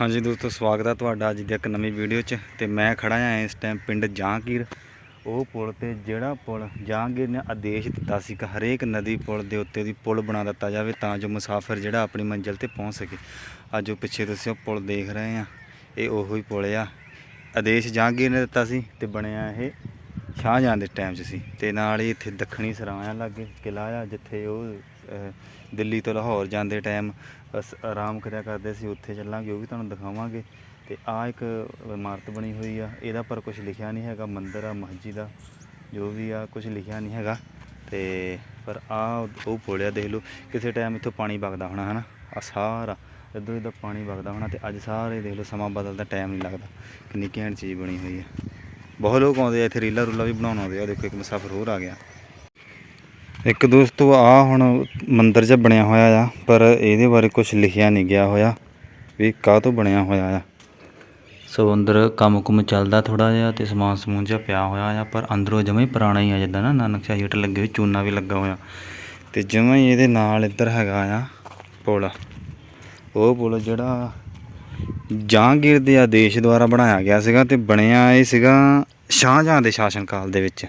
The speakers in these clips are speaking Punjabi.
ਹਾਂਜੀ ਦੋਸਤੋ, ਸਵਾਗਤ ਹੈ ਤੁਹਾਡਾ ਅੱਜ ਦੀ ਇੱਕ ਨਵੀਂ ਵੀਡੀਓ 'ਚ। ਤੇ ਮੈਂ ਖੜਾ ਹਾਂ ਇਸ ਟਾਈਮ ਪਿੰਡ ਜਹਾਂਗੀਰ। ਉਹ ਪੁਲ ਤੇ ਜਿਹੜਾ ਪੁਲ ਜਹਾਂਗੀਰ ਨੇ ਆਦੇਸ਼ ਦਿੱਤਾ ਸੀ ਕਿ ਹਰੇਕ ਨਦੀ ਪੁਲ ਦੇ ਉੱਤੇ ਦੀ ਪੁਲ ਬਣਾ ਦਿੱਤਾ ਜਾਵੇ ਤਾਂ ਜੋ ਮੁਸਾਫਰ ਜਿਹੜਾ ਆਪਣੀ ਮੰਜ਼ਿਲ ਤੇ ਪਹੁੰਚ ਸਕੇ। ਅੱਜ ਉਹ ਪਿੱਛੇ ਤੁਸੀਂ ਉਹ ਪੁਲ ਦੇਖ ਰਹੇ ਆ। ਇਹ ਉਹੋ ਹੀ ਪੁਲ ਆ। ਆਦੇਸ਼ ਜਹਾਂਗੀਰ ਨੇ ਦਿੱਤਾ ਸੀ ਤੇ ਬਣਿਆ ਇਹ ਸ਼ਾਹਜਹਾਂ ਦੇ ਟਾਈਮ 'ਚ ਸੀ। ਤੇ ਨਾਲ ਹੀ ਇੱਥੇ ਦੱਖਣੀ ਸਰਾਇਆ ਲੱਗੇ ਕਿਲ੍ਹਾ ਆ, ਜਿੱਥੇ ਉਹ ਦਿੱਲੀ ਤੋਂ ਲਾਹੌਰ ਜਾਂਦੇ ਟਾਈਮ ਅਸ ਆਰਾਮ ਕਰਿਆ ਕਰਦੇ ਸੀ, ਉੱਥੇ ਚੱਲਾਂਗੇ, ਉਹ ਵੀ ਤੁਹਾਨੂੰ ਦਿਖਾਵਾਂਗੇ। ਤੇ ਆ ਇੱਕ ਇਮਾਰਤ ਬਣੀ ਹੋਈ ਆ, ਇਹਦਾ ਪਰ ਕੁਝ ਲਿਖਿਆ ਨਹੀਂ ਹੈਗਾ, ਮੰਦਿਰ ਆ, ਮਸਜਿਦ ਆ, ਜੋ ਵੀ ਆ ਕੁਝ ਲਿਖਿਆ ਨਹੀਂ ਹੈਗਾ। ਤੇ ਪਰ ਆ ਉਹ ਪੋਲਿਆ ਦੇਖ ਲਓ, ਕਿਸੇ ਟਾਈਮ ਇੱਥੋਂ ਪਾਣੀ ਵਗਦਾ ਹੋਣਾ, ਹਨਾ? ਆ ਸਾਰਾ, ਇੱਧਰ ਇੱਧਰ ਪਾਣੀ ਵਗਦਾ ਹੋਣਾ ਤੇ ਅੱਜ ਸਾਰੇ ਦੇਖ ਲਓ, ਸਮਾਂ ਬਦਲਦਾ ਟਾਈਮ ਨਹੀਂ ਲੱਗਦਾ। ਕਿੰਨੀ ਘੈਂਟ ਚੀਜ਼ ਬਣੀ ਹੋਈ ਆ। ਬਹੁਤ ਲੋਕ ਆਉਂਦੇ ਆ, ਇੱਥੇ ਰੀਲਾ ਰੂਲਾ ਵੀ ਬਣਾਉਣ ਆਉਂਦੇ ਆ, ਦੇਖੋ ਇੱਕ ਮੁਸਾਫਰ ਹੋਰ ਆ ਗਿਆ। ਇੱਕ ਦੋਸਤੋ ਆ ਹੁਣ ਮੰਦਿਰ ਜਿਹਾ ਬਣਿਆ ਹੋਇਆ ਆ, ਪਰ ਇਹਦੇ ਬਾਰੇ ਕੁਝ ਲਿਖਿਆ ਨਹੀਂ ਗਿਆ ਹੋਇਆ ਵੀ ਕਾਹ ਤੋਂ ਬਣਿਆ ਹੋਇਆ ਆ। ਸੋ ਅੰਦਰ ਕੰਮ ਕੁਮ ਚੱਲਦਾ ਥੋੜਾ ਜਿਹਾ ਤੇ ਸਮਾਨ ਸਮੂਨ ਜਿਹਾ ਪਿਆ ਹੋਇਆ ਆ, ਪਰ ਅੰਦਰੋਂ ਜਮਾਂ ਹੀ ਪੁਰਾਣਾ ਹੀ ਆ, ਜਿੱਦਾਂ ਨਾ ਨਾਨਕ ਸ਼ਾਹੀ ਹਟ ਲੱਗੇ ਹੋਏ, ਚੂਨਾ ਵੀ ਲੱਗਾ ਹੋਇਆ। ਤੇ ਜਮਾਂ ਹੀ ਇਹਦੇ ਨਾਲ ਇੱਧਰ ਹੈਗਾ ਆ ਪੁਲ। ਉਹ ਪੁਲ ਜਿਹੜਾ ਜਹਾਂਗੀਰ ਦੇ ਆਦੇਸ਼ ਦੁਆਰਾ ਬਣਾਇਆ ਗਿਆ ਸੀਗਾ ਤੇ ਬਣਿਆ ਇਹ ਸੀਗਾ ਸ਼ਾਹਜਹਾਂ ਦੇ ਸ਼ਾਸਨ ਕਾਲ ਦੇ ਵਿੱਚ।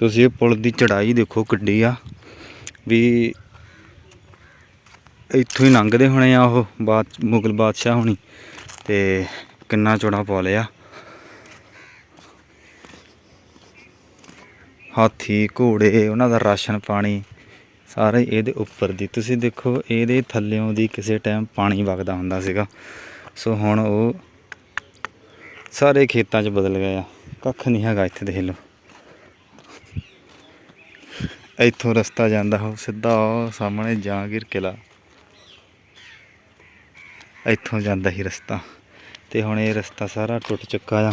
ਤੁਸੀਂ ਇਹ ਪੁਲ ਦੀ ਚੜਾਈ ਦੇਖੋ ਕਿੱਡੀ ਆ। ਵੀ ਇੱਥੋਂ ਹੀ ਲੰਘਦੇ ਹੋਣੇ ਆ ਉਹ ਬਾਦ, ਮੁਗਲ ਬਾਦਸ਼ਾਹ ਹੋਣੀ। ਤੇ ਕਿੰਨਾ ਚੌੜਾ ਪਾ ਲਿਆ ਹਾਥੀ, ਘੋੜੇ, ਉਹਨਾਂ ਦਾ ਰਾਸ਼ਨ ਪਾਣੀ, ਸਾਰੇ ਇਹਦੇ ਉੱਪਰ ਦੀ। ਤੁਸੀਂ ਦੇਖੋ, ਇਹਦੇ ਥੱਲਿਓਂ ਦੀ ਕਿਸੇ ਟਾਈਮ ਪਾਣੀ ਵਗਦਾ ਹੁੰਦਾ ਸੀਗਾ। ਸੋ ਹੁਣ ਉਹ ਸਾਰੇ ਖੇਤਾਂ 'ਚ ਬਦਲ ਗਏ ਆ। ਕੱਖ ਨਹੀਂ ਹੈਗਾ ਇੱਥੇ, ਦੇਖ ਲਓ। ਇੱਥੋਂ ਰਸਤਾ ਜਾਂਦਾ ਹੋ, ਸਿੱਧਾ ਉਹ ਸਾਹਮਣੇ ਜਹਾਂਗੀਰ ਕਿਲਾ। ਇੱਥੋਂ ਜਾਂਦਾ ਹੀ ਰਸਤਾ। ਤੇ ਹੁਣ ਇਹ ਰਸਤਾ ਸਾਰਾ ਟੁੱਟ ਚੁੱਕਾ ਆ।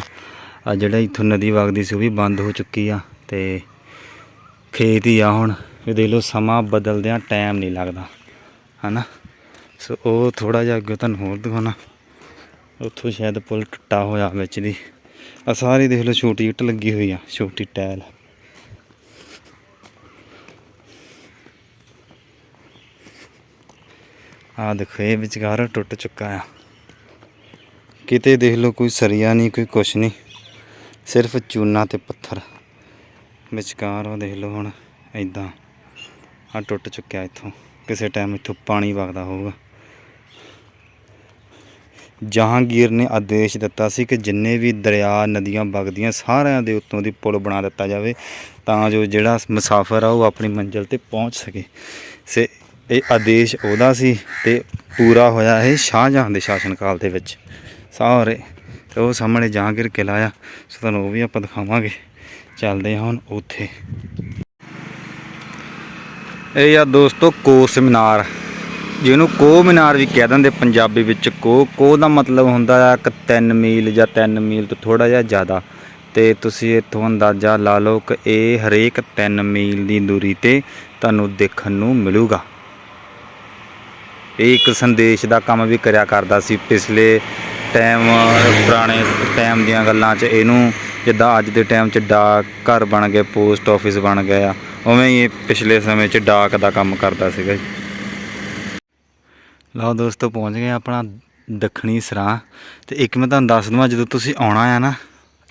ਆ ਜਿਹੜਾ ਇੱਥੋਂ ਨਦੀ ਵਗਦੀ ਸੀ, ਉਹ ਵੀ ਬੰਦ ਹੋ ਚੁੱਕੀ ਆ। ਤੇ ਖੇਤ ਹੀ ਆ ਹੁਣ। ਇਹ ਦੇਖ ਲਓ, ਸਮਾਂ ਬਦਲਦਿਆਂ ਟਾਈਮ ਨਹੀਂ ਲੱਗਦਾ। ਹਨਾ? ਸੋ ਉਹ ਥੋੜਾ ਜਿਹਾ ਅੱਗੇ ਤੁਹਾਨੂੰ ਹੋਰ ਦਿਖਾਉਣਾ। ਉੱਥੋਂ ਸ਼ਾਇਦ ਪੁਲ ਟੁੱਟਾ ਹੋਇਆ ਵਿੱਚ ਦੀ। ਆ ਸਾਰੀ ਦੇਖ ਲਓ, ਛੋਟੀ ਇੱਟ ਲੱਗੀ ਹੋਈ ਆ, ਛੋਟੀ ਟਾਇਲ। ਆ ਦੇਖੋ, ਇਹ ਵਿਚਕਾਰ ਟੁੱਟ ਚੁੱਕਾ ਆ। ਕਿਤੇ ਦੇਖ ਲਓ, ਕੋਈ ਸਰੀਆ ਨਹੀਂ, ਕੋਈ ਕੁਛ ਨਹੀਂ, ਸਿਰਫ ਚੂਨਾ ਤੇ ਪੱਥਰ। ਵਿਚਕਾਰ ਉਹ ਦੇਖ ਲਓ ਹੁਣ ਐਦਾਂ ਆ ਟੁੱਟ ਚੁੱਕਿਆ ਇੱਥੋਂ। ਕਿਸੇ ਟਾਈਮ ਇੱਥੋਂ ਪਾਣੀ ਵਗਦਾ ਹੋਊਗਾ। ਜਹਾਂਗੀਰ ਨੇ ਆਦੇਸ਼ ਦਿੱਤਾ ਸੀ ਕਿ ਜਿੰਨੇ ਵੀ ਦਰਿਆ, ਨਦੀਆਂ ਵਗਦੀਆਂ, ਸਾਰਿਆਂ ਦੇ ਉੱਤੋਂ ਦੀ ਪੁਲ ਬਣਾ ਦਿੱਤਾ ਜਾਵੇ, ਤਾਂ ਜੋ ਜਿਹੜਾ ਮੁਸਾਫਰ ਆ, ਉਹ ਆਪਣੀ ਮੰਜ਼ਿਲ ਤੇ ਪਹੁੰਚ ਸਕੇ। ਸੇ ਇਹ ਆਦੇਸ਼ ਉਹਦਾ ਸੀ ਤੇ ਪੂਰਾ ਹੋਇਆ ਇਹ ਸ਼ਾਹਜਹਾਂ ਦੇ ਸ਼ਾਸਨ ਕਾਲ ਦੇ ਵਿੱਚ। ਸਾਰੇ ਤੇ ਉਹ ਸਾਹਮਣੇ ਜਹਾਂਗੀਰ ਕਿਲਾ ਆ ਸੋ ਤੁਹਾਨੂੰ ਉਹ ਵੀ ਆਪਾਂ ਦਿਖਾਵਾਂਗੇ। ਚੱਲਦੇ ਹਾਂ ਹੁਣ ਉੱਥੇ। ਇਹ ਆ ਦੋਸਤੋ ਕੋਸ ਮੀਨਾਰ ਜਿਹਨੂੰ ਕੋ ਮੀਨਾਰ ਵੀ ਕਹਿ ਦਿੰਦੇ ਪੰਜਾਬੀ ਵਿੱਚ, ਕੋ ਕੋਹ ਦਾ ਮਤਲਬ ਹੁੰਦਾ ਆ ਕਿ 3 ਮੀਲ ਜਾਂ 3 ਮੀਲ ਤੋਂ ਥੋੜਾ ਜਿਹਾ ਜ਼ਿਆਦਾ। ਤੇ ਤੁਸੀਂ ਇੱਥੋਂ ਅੰਦਾਜ਼ਾ ਲਾ ਲਓ ਕਿ ਇਹ ਹਰੇਕ 3 ਮੀਲ ਦੀ ਦੂਰੀ ਤੇ ਤੁਹਾਨੂੰ ਦੇਖਣ ਨੂੰ ਮਿਲੂਗਾ। ਇਹ ਇੱਕ ਸੰਦੇਸ਼ ਦਾ ਕੰਮ ਵੀ ਕਰਿਆ ਕਰਦਾ ਸੀ ਪਿਛਲੇ ਟਾਈਮ, ਪੁਰਾਣੇ ਟਾਈਮ ਦੀਆਂ ਗੱਲਾਂ 'ਚ ਇਹਨੂੰ, ਜਿੱਦਾਂ ਅੱਜ ਦੇ ਟਾਈਮ 'ਚ ਡਾਕ ਘਰ ਬਣ ਗਏ, ਪੋਸਟ ਆਫਿਸ ਬਣ ਗਏ ਆ, ਉਵੇਂ ਹੀ ਇਹ ਪਿਛਲੇ ਸਮੇਂ 'ਚ ਡਾਕ ਦਾ ਕੰਮ ਕਰਦਾ ਸੀਗਾ ਜੀ। ਲਓ ਦੋਸਤੋ, ਪਹੁੰਚ ਗਏ ਆਪਣਾ ਦੱਖਣੀ ਸਰਾਂ, ਤੇ ਇੱਕ ਮੈਂ ਤੁਹਾਨੂੰ ਦੱਸ ਦਵਾਂ, ਜਦੋਂ ਤੁਸੀਂ ਆਉਣਾ ਆ ਨਾ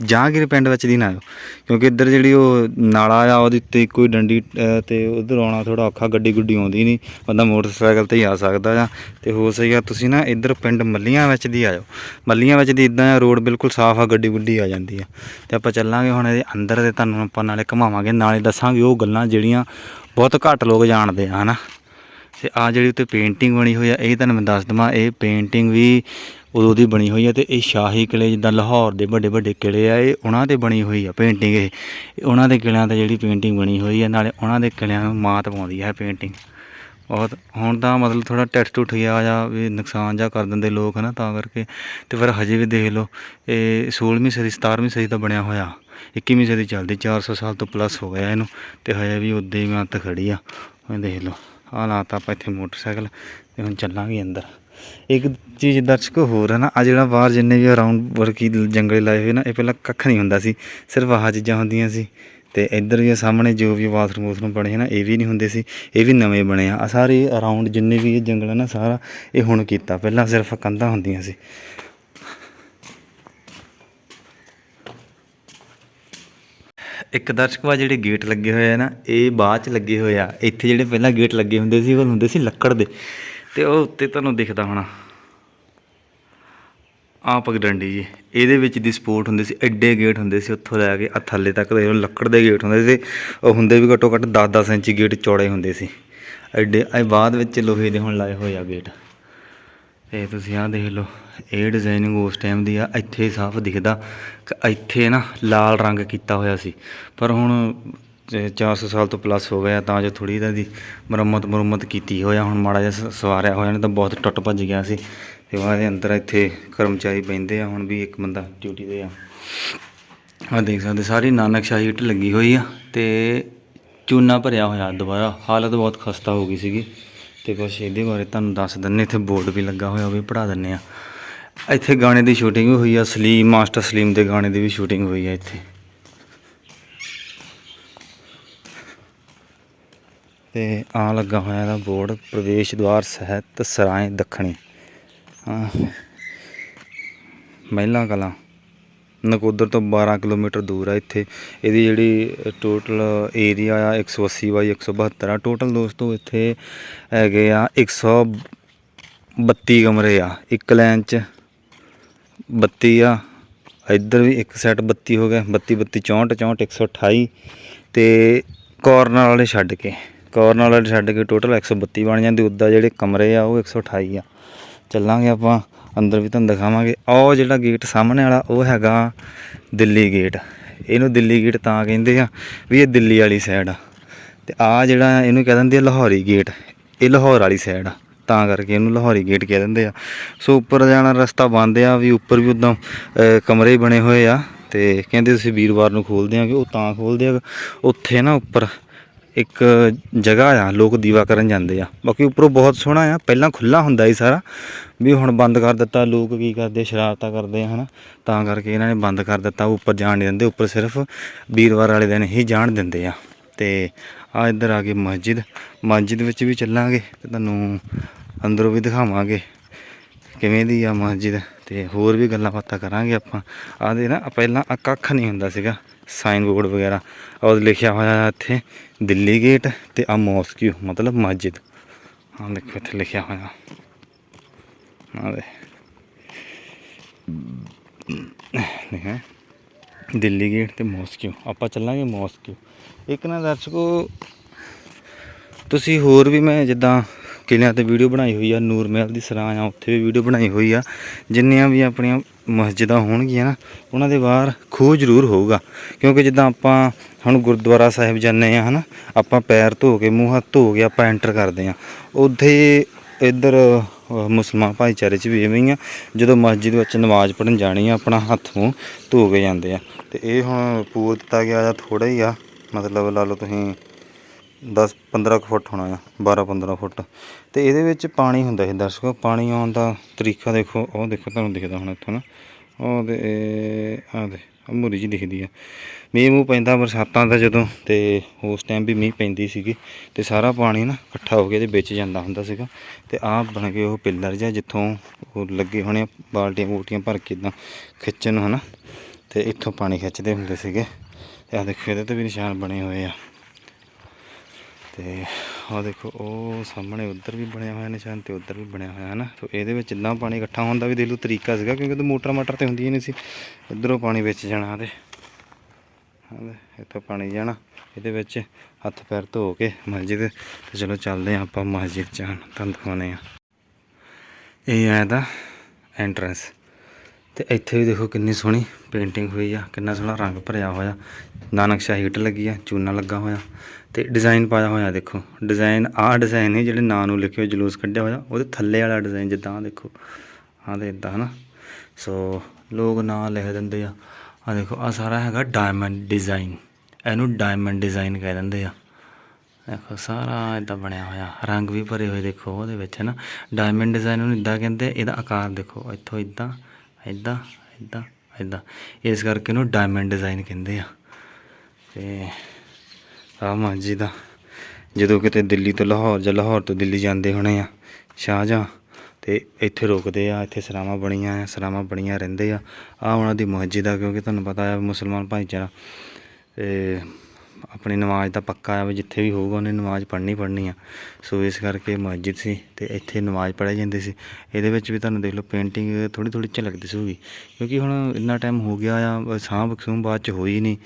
ਜਹਾਂਗੀਰ ਪਿੰਡ ਵਿੱਚ ਦੀ ਨਾ ਆਇਓ। ਕਿਉਂਕਿ ਇੱਧਰ ਜਿਹੜੀ ਉਹ ਨਾਲਾ ਆ ਉਹਦੇ ਉੱਤੇ ਕੋਈ ਡੰਡੀ ਅਹ, ਤੇ ਉਧਰ ਆਉਣਾ ਥੋੜਾ ਔਖਾ ਗੱਡੀ ਗੁੱਡੀ ਆਉਂਦੀ ਨਹੀਂ। ਬੰਦਾ ਮੋਟਰਸਾਈਕਲ ਤੇ ਹੀ ਆ ਸਕਦਾ ਆ ਤੇ ਹੋ ਸਕਿਆ ਤੁਸੀਂ ਨਾ ਇੱਧਰ ਪਿੰਡ ਮੱਲੀਆਂ ਵਿੱਚ ਦੀ ਆਇਓ। ਮੱਲੀਆਂ ਵਿੱਚ ਦੀ ਇਦਾਂ ਆ ਰੋਡ ਬਿਲਕੁਲ ਸਾਫ਼ ਆ ਗੱਡੀ ਗੁੱਡੀ ਆ ਜਾਂਦੀ ਆ। ਤੇ ਆਪਾਂ ਚੱਲਾਂਗੇ ਹੁਣ ਇਹਦੇ ਅੰਦਰ ਤੇ ਤੁਹਾਨੂੰ ਆਪਾਂ ਨਾਲੇ ਘੁਮਾਵਾਂਗੇ ਨਾਲੇ ਦੱਸਾਂਗੇ ਉਹ ਗੱਲਾਂ ਜਿਹੜੀਆਂ ਬਹੁਤ ਘੱਟ ਲੋਕ ਜਾਣਦੇ ਆ ਹਨਾ। ਤੇ ਆ ਜਿਹੜੀ ਉੱਤੇ ਪੇਂਟਿੰਗ ਬਣੀ ਹੋਈ ਆ ਇਹ ਤੁਹਾਨੂੰ ਮੈਂ ਦੱਸ ਦਵਾਂ ਇਹ ਪੇਂਟਿੰਗ ਵੀ ਉਦੋਂ ਦੀ ਬਣੀ ਹੋਈ ਆ ਤੇ ਇਹ ਸ਼ਾਹੀ ਕਿਲੇ ਜਿੱਦਾਂ ਲਾਹੌਰ ਦੇ ਵੱਡੇ ਵੱਡੇ ਕਿਲੇ ਆ, ਇਹ ਉਹਨਾਂ ਤੇ ਬਣੀ ਹੋਈ ਆ ਪੇਂਟਿੰਗ ਇਹ। ਉਹਨਾਂ ਦੇ ਕਿਲਿਆਂ ਤੇ ਜਿਹੜੀ ਪੇਂਟਿੰਗ ਬਣੀ ਹੋਈ ਹੈ ਨਾਲੇ ਉਹਨਾਂ ਦੇ ਕਿਲਿਆਂ ਨੂੰ ਮਾਤ ਪਾਉਂਦੀ ਹੈ ਪੇਂਟਿੰਗ ਬਹੁਤ, ਹੁਣ ਤਾਂ ਮਤਲਬ ਥੋੜਾ ਟੈਟ ਟੁੱਟ ਗਿਆ ਜਾਂ ਵੀ ਨੁਕਸਾਨ ਜਾ ਕਰ ਦਿੰਦੇ ਲੋਕ ਹਨਾ ਤਾਂ ਕਰਕੇ। ਤੇ ਫਿਰ ਹਜੇ ਵੀ ਦੇਖ ਲਓ, ਇਹ 16ਵੀਂ ਸਦੀ 17ਵੀਂ ਸਦੀ ਦਾ ਬਣਿਆ ਹੋਇਆ। 21ਵੀਂ ਸਦੀ ਚੱਲਦੀ 400 ਸਾਲ ਤੋਂ ਪਲੱਸ ਹੋ ਗਿਆ ਇਹਨੂੰ। ਤੇ ਹਜੇ ਵੀ ਉੱਦੇ ਹੀ ਮਾਤ ਖੜੀ ਆ। ਦੇਖ ਲਓ, ਆਹ ਲਾਤਾ ਆਪਾਂ ਇੱਥੇ ਮੋਟਰਸਾਈਕਲ ਤੇ ਹੁਣ ਚੱਲਾਂਗੇ ਅੰਦਰ। ਇੱਕ ਚੀਜ਼ ਦਰਸ਼ਕ ਹੋਰ ਹੈ ਨਾ ਆ ਜਿਹੜਾ ਬਾਹਰ ਜਿੰਨੇ ਵੀ ਅਰਾਊਂਡ ਵਰਕੀ ਜੰਗਲੇ ਲਾਏ ਹੋਏ ਨਾ, ਇਹ ਪਹਿਲਾਂ ਕੱਖ ਨਹੀਂ ਹੁੰਦਾ ਸੀ, ਸਿਰਫ ਆਹ ਚੀਜ਼ਾਂ ਹੁੰਦੀਆਂ ਸੀ। ਤੇ ਇੱਧਰ ਵੀ ਸਾਹਮਣੇ ਜੋ ਵੀ ਬਾਥਰੂਮ ਬਾਥਰੂਮ ਬਣੇ ਹਨ ਇਹ ਵੀ ਨਹੀਂ ਹੁੰਦੇ ਸੀ, ਇਹ ਵੀ ਨਵੇਂ ਬਣੇ ਆ। ਸਾਰੇ ਅਰਾਊਂਡ ਜਿੰਨੇ ਵੀ ਇਹ ਜੰਗਲ ਹੈ ਨਾ, ਸਾਰਾ ਇਹ ਹੁਣ ਕੀਤਾ, ਪਹਿਲਾਂ ਸਿਰਫ ਕੰਧਾਂ ਹੁੰਦੀਆਂ ਸੀ। ਇੱਕ ਦਰਸ਼ਕ ਦਰਸ਼ਕਵਾ ਜਿਹੜੇ ਗੇਟ ਲੱਗੇ ਹੋਏ ਆ ਨਾ, ਇਹ ਬਾਅਦ ਚ ਲੱਗੇ ਹੋਏ ਆ। ਇੱਥੇ ਜਿਹੜੇ ਪਹਿਲਾਂ ਗੇਟ ਲੱਗੇ ਹੁੰਦੇ ਸੀ, ਉਹ ਹੁੰਦੇ ਸੀ ਲੱਕੜ ਦੇ। ਤੇ ਉਹ ਉੱਤੇ ਤੁਹਾਨੂੰ ਦਿਖਦਾ ਹੋਣਾ। ਆ ਪਗਡੰਡੀ ਜੀ। ਇਹਦੇ ਵਿੱਚ ਦੀ ਸਪੋਰਟ ਹੁੰਦੀ ਸੀ, ਐਡੇ ਗੇਟ ਹੁੰਦੇ ਸੀ ਉੱਥੋਂ ਲੈ ਕੇ ਆ ਥੱਲੇ ਤੱਕ ਦੇ ਲੱਕੜ ਦੇ ਗੇਟ ਹੁੰਦੇ ਸੀ। ਉਹ ਹੁੰਦੇ ਵੀ ਘੱਟੋ ਘੱਟ 10-10 ਇੰਚ ਗੇਟ ਚੌੜੇ ਹੁੰਦੇ ਸੀ। ਐਡੇ, ਇਹ ਬਾਅਦ ਵਿੱਚ ਲੋਹੇ ਦੇ ਹੁਣ ਲਾਏ ਹੋਏ ਆ ਗੇਟ। ਤੇ ਤੁਸੀਂ ਆਹ ਦੇਖ ਲਓ, ਇਹ ਡਿਜ਼ਾਈਨਿੰਗ ਉਸ ਟਾਈਮ ਦੀ ਆ, ਇੱਥੇ ਸਾਫ਼ ਦਿਖਦਾ। ਕਿ, ਇੱਥੇ ਨਾ ਲਾਲ ਰੰਗ ਕੀਤਾ ਹੋਇਆ ਸੀ। ਪਰ ਹੁਣ ਚਾਰ ਸੌ ਸਾਲ ਤੋਂ ਪਲੱਸ ਹੋ ਗਿਆ ਤਾਂ ਜੋ ਥੋੜ੍ਹੀ ਇਹਦਾ ਦੀ ਮੁਰੰਮਤ ਮੁਰੰਮਤ ਕੀਤੀ ਹੋਇਆ ਹੁਣ ਮਾੜਾ ਜਿਹਾ ਸਵਾਰਿਆ ਹੋਇਆ ਨਹੀਂ ਤਾਂ ਬਹੁਤ ਟੁੱਟ ਭੱਜ ਗਿਆ ਸੀ। ਤੇ ਉਹਦੇ ਅੰਦਰ ਇੱਥੇ ਕਰਮਚਾਰੀ ਬਹਿੰਦੇ ਆ, ਹੁਣ ਵੀ ਇੱਕ ਬੰਦਾ ਡਿਊਟੀ ਤੇ ਆ। ਆ ਦੇਖ ਸਕਦੇ, ਸਾਰੀ ਨਾਨਕ ਸ਼ਾਹੀ ਇੱਟ ਲੱਗੀ ਹੋਈ ਆ ਤੇ ਚੂਨਾ ਭਰਿਆ ਹੋਇਆ ਦੁਬਾਰਾ, ਹਾਲਤ ਬਹੁਤ ਖਸਤਾ ਹੋ ਗਈ ਸੀਗੀ। ਤੇ ਕੁਛ ਇਹਦੇ ਬਾਰੇ ਤੁਹਾਨੂੰ ਦੱਸ ਦਿੰਨੇ ਇੱਥੇ ਬੋਰਡ ਵੀ ਲੱਗਾ ਹੋਇਆ, ਉਹ ਵੀ ਪੜਾ ਦਿੰਨੇ ਆ ਇੱਥੇ ਗਾਣੇ ਦੀ ਸ਼ੂਟਿੰਗ ਵੀ ਹੋਈ ਆ, ਸਲੀਮ, ਮਾਸਟਰ ਸਲੀਮ ਦੇ ਗਾਣੇ ਦੀ ਵੀ ਸ਼ੂਟਿੰਗ ਹੋਈ ਆ ਇੱਥੇ। ਤੇ ਆ ਲੱਗਾ ਹੋਇਆ ਇਹਦਾ ਬੋਰਡ ਪ੍ਰਵੇਸ਼ ਦੁਆਰ ਸਹਿਤ ਸਰਾਏ ਦੱਖਣੀ। ਹਾਂ। ਮਹਿਲਾ ਕਲਾਂ। ਨਕੋਦਰ ਤੋਂ 12 ਕਿਲੋਮੀਟਰ ਦੂਰ ਆ ਇੱਥੇ। ਇਹਦੀ ਜਿਹੜੀ ਟੋਟਲ ਏਰੀਆ ਆ 180 ਬਾਈ 172 ਆ। ਟੋਟਲ ਦੋਸਤੋ ਇੱਥੇ ਹੈਗੇ ਆ 132 ਕਮਰੇ ਆ। ਇੱਕ ਲਾਈਨ 'ਚ 32 ਆ। ਇੱਧਰ ਵੀ ਇੱਕ ਸੈਟ 32 ਹੋ ਗਿਆ। 32 32 64 64 128 ਤੇ ਕਾਰਨਰ ਵਾਲੇ ਛੱਡ ਕੇ। ਕਾਰਨਰ ਵਾਲੇ ਛੱਡ ਕੇ ਟੋਟਲ 132 ਬਣ ਜਾਂਦੀ, ਉੱਦਾਂ ਜਿਹੜੇ ਕਮਰੇ ਆ, ਉਹ 128 ਆ। ਚੱਲਾਂਗੇ ਆਪਾਂ, ਅੰਦਰ ਵੀ ਤੁਹਾਨੂੰ ਦਿਖਾਵਾਂਗੇ। ਆਹ ਜਿਹੜਾ ਗੇਟ ਸਾਹਮਣੇ ਵਾਲਾ, ਉਹ ਹੈਗਾ ਦਿੱਲੀ ਗੇਟ ਇਹਨੂੰ ਦਿੱਲੀ ਗੇਟ ਤਾਂ ਕਹਿੰਦੇ ਆ, ਵੀ ਇਹ ਦਿੱਲੀ ਵਾਲੀ ਸਾਈਡ ਆ। ਤੇ ਆ ਜਿਹੜਾ ਇਹਨੂੰ ਕਹਿ ਦਿੰਦੇ ਆ ਲਾਹੌਰੀ ਗੇਟ ਇਹ ਲਾਹੌਰ ਵਾਲੀ ਸਾਈਡ ਆ। ਤਾਂ ਕਰਕੇ ਇਹਨੂੰ ਲਾਹੌਰੀ ਗੇਟ ਕਹਿ ਦਿੰਦੇ ਆ। ਸੋ ਉੱਪਰ ਜਾਣਾ ਰਸਤਾ ਬੰਦ ਆ, ਵੀ ਉੱਪਰ ਵੀ ਉਦਾਂ ਕਮਰੇ ਬਣੇ ਹੋਏ ਆ। ਤੇ ਕਹਿੰਦੇ ਤੁਸੀਂ ਵੀਰਵਾਰ ਨੂੰ ਖੋਲਦੇ ਆਗੇ, ਉਹ ਤਾਂ ਖੋਲਦੇ ਆ। ਉੱਥੇ ਨਾ ਉੱਪਰ ਇੱਕ ਜਗ੍ਹਾ ਆ, ਲੋਕ ਦੀਵਾ ਕਰਨ ਜਾਂਦੇ ਆ। ਬਾਕੀ ਉੱਪਰੋਂ ਬਹੁਤ ਸੋਹਣਾ ਆ, ਪਹਿਲਾਂ ਖੁੱਲਾ ਹੁੰਦਾ ਸੀ ਸਾਰਾ, ਵੀ ਹੁਣ ਬੰਦ ਕਰ ਦਿੱਤਾ, ਲੋਕ ਕੀ ਕਰਦੇ, ਸ਼ਰਾਰਤਾਂ ਕਰਦੇ ਆ, ਹਨਾ। ਤਾਂ ਕਰਕੇ ਇਹਨਾਂ ਨੇ ਬੰਦ ਕਰ ਦਿੱਤਾ ਉੱਪਰ ਜਾਣ ਨਹੀਂ ਦਿੰਦੇ, ਉੱਪਰ ਸਿਰਫ ਵੀਰਵਾਰ ਵਾਲੇ ਦਿਨ ਹੀ ਜਾਣ ਦਿੰਦੇ ਆ। ਤੇ ਆ ਇੱਧਰ ਆ ਗਏ ਮਸਜਿਦ ਮਸਜਿਦ ਵਿੱਚ ਵੀ ਚੱਲਾਂਗੇ ਤੇ ਤੁਹਾਨੂੰ ਅੰਦਰੋਂ ਵੀ ਦਿਖਾਵਾਂਗੇ ਕਿਵੇਂ ਦੀ ਆ ਮਸਜਿਦ, ਤੇ ਹੋਰ ਵੀ ਗੱਲਾਂ ਬਾਤਾਂ ਕਰਾਂਗੇ ਆਪਾਂ। ਆਦੇ ਨਾ ਪਹਿਲਾਂ ਆ ਕੱਖ ਨਹੀਂ ਹੁੰਦਾ ਸੀਗਾ। ਸਾਈਨ ਬੋਰਡ ਵਗੈਰਾ। ਔਰ ਲਿਖਿਆ ਹੋਇਆ ਆ ਇੱਥੇ, ਦਿੱਲੀ ਗੇਟ ਤੇ ਆ ਮੋਸਕਿਊ ਮਤਲਬ ਮਸਜਿਦ। ਹਾਂ ਦੇਖੋ ਇੱਥੇ ਲਿਖਿਆ ਹੋਇਆ। ਆ ਦੇ ਹੈ। ਦਿੱਲੀ ਗੇਟ ਤੇ ਮੋਸਕਿਊ ਆਪਾਂ ਚੱਲਾਂਗੇ ਮੋਸਕਿਊ ਇੱਕ ਨਾ ਦਰਸ਼ਕੋ, ਤੁਸੀਂ ਹੋਰ ਵੀ ਮੈਂ ਜਿੱਦਾਂ ਕਿਲਿਆਂ ਤੇ ਵੀਡੀਓ ਬਣਾਈ ਹੋਈ ਆ, ਨੂਰ ਮਹਿਲ ਦੀ ਸਰਾਂ ਆ, ਉੱਥੇ ਵੀ ਵੀਡੀਓ ਬਣਾਈ ਹੋਈ ਆ। ਜਿੰਨੀਆਂ ਵੀ ਆਪਣੀਆਂ ਮਸਜਿਦਾਂ ਹੋਣਗੀਆਂ ਨਾ, ਉਹਨਾਂ ਦੇ ਬਾਹਰ ਖੂਹ ਜ਼ਰੂਰ ਹੋਊਗਾ। ਕਿਉਂਕਿ ਜਿੱਦਾਂ ਆਪਾਂ ਹੁਣ ਗੁਰਦੁਆਰਾ ਸਾਹਿਬ ਜਾਂਦੇ ਆ, ਹਨਾ, ਆਪਾਂ ਪੈਰ ਧੋ ਕੇ, ਮੂੰਹ ਹੱਥ ਧੋ ਕੇ ਆਪਾਂ ਐਂਟਰ ਕਰਦੇ ਆ। ਉੱਥੇ ਇੱਧਰ ਮੁਸਲਮਾਨ ਭਾਈਚਾਰੇ 'ਚ ਵੀ ਐਵੇਂ ਹੀ ਆ, ਜਦੋਂ ਮਸਜਿਦ ਵਿੱਚ ਨਮਾਜ਼ ਪੜ੍ਹਨ ਜਾਣੀ ਆ, ਆਪਣਾ ਹੱਥ ਮੂੰਹ ਧੋ ਕੇ ਜਾਂਦੇ ਆ। ਤੇ ਇਹ ਹੁਣ ਪੂਰ ਦਿੱਤਾ ਗਿਆ ਜਾਂ ਥੋੜਾ ਹੀ ਆ, ਮਤਲਬ ਲਾ ਲਓ ਤੁਸੀਂ 10 15 ਕੁ ਫੁੱਟ ਹੋਣਾ ਆ 12 15 ਫੁੱਟ। ਤੇ ਇਹਦੇ ਵਿੱਚ ਪਾਣੀ ਹੁੰਦਾ ਸੀ, ਦਰਸ਼ਕੋ, ਪਾਣੀ ਆਉਣ ਦਾ ਤਰੀਕਾ ਦੇਖੋ, ਉਹ ਦੇਖੋ, ਤੁਹਾਨੂੰ ਦਿਖਦਾ ਹੁਣ ਇੱਥੋਂ ਨਾ। ਉਹ ਦੇ ਆਹ ਦੇ ਮੂਰੀ ਜੀ ਦਿਖਦੀ ਆ। ਮੀਂਹ ਮੂੰਹ ਪੈਂਦਾ ਬਰਸਾਤਾਂ ਦਾ ਜਦੋਂ, ਤੇ ਉਸ ਟਾਈਮ ਵੀ ਮੀਂਹ ਪੈਂਦੀ ਸੀਗੀ। ਤੇ ਸਾਰਾ ਪਾਣੀ ਨਾ ਇਕੱਠਾ ਹੋ ਕੇ ਇਹਦੇ ਵਿੱਚ ਜਾਂਦਾ ਹੁੰਦਾ ਸੀਗਾ। ਤੇ ਆਹ ਬਣ ਗਏ ਉਹ ਪਿੱਲਰ ਜਿਹਾ ਜਿੱਥੋਂ ਉਹ ਲੱਗੇ ਹੋਣੇ ਆ, ਬਾਲਟੀਆਂ ਬੂਟੀਆਂ ਭਰ ਕੇ ਇਦਾਂ ਖਿੱਚਣ ਨੂੰ, ਹਨਾ। ਤੇ ਇੱਥੋਂ ਪਾਣੀ ਖਿੱਚਦੇ ਹੁੰਦੇ ਸੀਗੇ। ਤੇ ਆਹ ਦੇਖੋ, ਇਹਦੇ ਤੇ ਵੀ ਨਿਸ਼ਾਨ ਬਣੇ ਹੋਏ ਆ। ਤੇ ਆਹ ਦੇਖੋ, ਉਹ ਸਾਹਮਣੇ ਉੱਧਰ ਵੀ ਬਣਿਆ ਹੋਇਆ ਨਿਸ਼ਾਨ ਤੇ ਉੱਧਰ ਵੀ ਬਣਿਆ ਹੋਇਆ ਹੈ ਨਾ ਸੋ ਇਹਦੇ ਵਿੱਚ ਇਦਾਂ ਪਾਣੀ ਇਕੱਠਾ ਹੋਣ ਦਾ ਵੀ ਦੇਖ ਲਓ ਤਰੀਕਾ ਸੀਗਾ, ਕਿਉਂਕਿ ਉਹ ਮੋਟਰ ਮਾਟਰ ਤੇ ਹੁੰਦੀ ਹੀ ਨਹੀਂ ਸੀ। ਇੱਧਰੋਂ ਪਾਣੀ ਵਿੱਚ ਜਾਣਾ ਤੇ। ਹਾਂ ਇੱਥੋਂ ਪਾਣੀ ਜਾਣਾ, ਇਹਦੇ ਵਿੱਚ ਹੱਥ ਪੈਰ ਧੋ ਕੇ ਮਸਜਿਦ। ਤੇ ਚਲੋ ਚੱਲਦੇ ਹਾਂ ਆਪਾਂ ਮਸਜਿਦ ਜਾਣ, ਤੁਹਾਨੂੰ ਦਿਖਾਉਂਦੇ ਆ ਇਹ ਆਇਆ ਦਾ ਐਂਟਰੈਂਸ ਤੇ ਇੱਥੇ ਵੀ ਦੇਖੋ ਕਿੰਨੀ ਸੋਹਣੀ ਪੇਂਟਿੰਗ ਹੋਈ ਆ, ਕਿੰਨਾ ਸੋਹਣਾ ਰੰਗ ਭਰਿਆ ਹੋਇਆ। ਨਾਨਕ ਸ਼ਾਹੀ ਇੱਟ ਲੱਗੀ ਆ, ਚੂਨਾ ਲੱਗਾ ਹੋਇਆ ਤੇ ਡਿਜ਼ਾਈਨ ਪਾਇਆ ਹੋਇਆ ਦੇਖੋ। ਡਿਜ਼ਾਈਨ ਆਹ ਡਿਜ਼ਾਈਨ ਨੇ ਜਿਹੜੇ ਨਾਂ ਨੂੰ ਲਿਖਿਓ ਜਲੂਸ ਕੱਢਿਆ ਹੋਇਆ, ਉਹਦੇ ਥੱਲੇ ਵਾਲਾ ਡਿਜ਼ਾਈਨ ਜਿੱਦਾਂ ਆਹ ਦੇਖੋ, ਆਹ ਦੇ ਇਦਾਂ ਹਨਾ। ਸੋ ਲੋਕ ਨਾਂ ਲਿਖ ਦਿੰਦੇ ਆ। ਆ ਦੇਖੋ ਆ ਸਾਰਾ ਹੈਗਾ ਡਾਇਮੰਡ ਡਿਜ਼ਾਈਨ ਇਹਨੂੰ ਡਾਇਮੰਡ ਡਿਜ਼ਾਈਨ ਕਹਿ ਦਿੰਦੇ ਆ। ਦੇਖੋ, ਸਾਰਾ ਇਦਾਂ ਬਣਿਆ ਹੋਇਆ, ਰੰਗ ਵੀ ਭਰੇ ਹੋਏ ਦੇਖੋ ਉਹਦੇ ਵਿੱਚ ਹੈ ਨਾ ਡਾਇਮੰਡ ਡਿਜ਼ਾਈਨ ਨੂੰ ਇਦਾਂ ਕਹਿੰਦੇ, ਇਹਦਾ ਆਕਾਰ ਦੇਖੋ, ਇੱਥੋਂ ਇਦਾਂ ਇਦਾਂ ਇਦਾਂ ਇਦਾਂ ਇਸ ਕਰਕੇ ਇਹਨੂੰ ਡਾਇਮੰਡ ਡਿਜ਼ਾਈਨ ਕਹਿੰਦੇ ਆ। ਤੇ ਆ ਮਸਜਿਦ ਆ ਜਦੋਂ ਕਿਤੇ ਦਿੱਲੀ ਤੋਂ ਲਾਹੌਰ, ਜਾਂ ਲਾਹੌਰ ਤੋਂ ਦਿੱਲੀ ਜਾਂਦੇ ਹੋਣੇ ਆ, ਸ਼ਾਹਜਹਾਂ, ਤੇ ਇੱਥੇ ਰੁਕਦੇ ਆ, ਇੱਥੇ ਸਰਾਵਾਂ ਬਣੀਆਂ ਆ ਸਰਾਵਾਂ ਬਣੀਆਂ ਰਹਿੰਦੇ ਆ। ਆ ਉਹਨਾਂ ਦੀ ਮਸਜਿਦ ਆ, ਕਿਉਂਕਿ ਤੁਹਾਨੂੰ ਪਤਾ ਆ, ਮੁਸਲਮਾਨ ਭਾਈਚਾਰਾ। ਤੇ ਆਪਣੀ ਨਮਾਜ਼ ਦਾ ਪੱਕਾ ਆ ਵੀ ਜਿੱਥੇ ਵੀ ਹੋਊਗਾ ਉਹਨੇ ਨਮਾਜ਼ ਪੜ੍ਹਨੀ ਪੜ੍ਹਨੀ ਆ। ਸੋ ਇਸ ਕਰਕੇ ਮਸਜਿਦ ਸੀ ਤੇ ਇੱਥੇ ਨਮਾਜ਼ ਪੜ੍ਹਾਈ ਜਾਂਦੀ ਸੀ। ਇਹਦੇ ਵਿੱਚ ਵੀ ਤੁਹਾਨੂੰ ਦੇਖ ਲਓ ਪੇਂਟਿੰਗ ਥੋੜੀ ਥੋੜੀ ਝਲਕਦੀ ਦਿਸੂਗੀ ਕਿਉਂਕਿ ਹੁਣ ਇੰਨਾ ਟਾਈਮ ਹੋ ਗਿਆ ਆ ਸਾਂਭ ਸੂੰਭ ਬਾਅਦ ਚ ਹੋਈ ਨਹੀਂ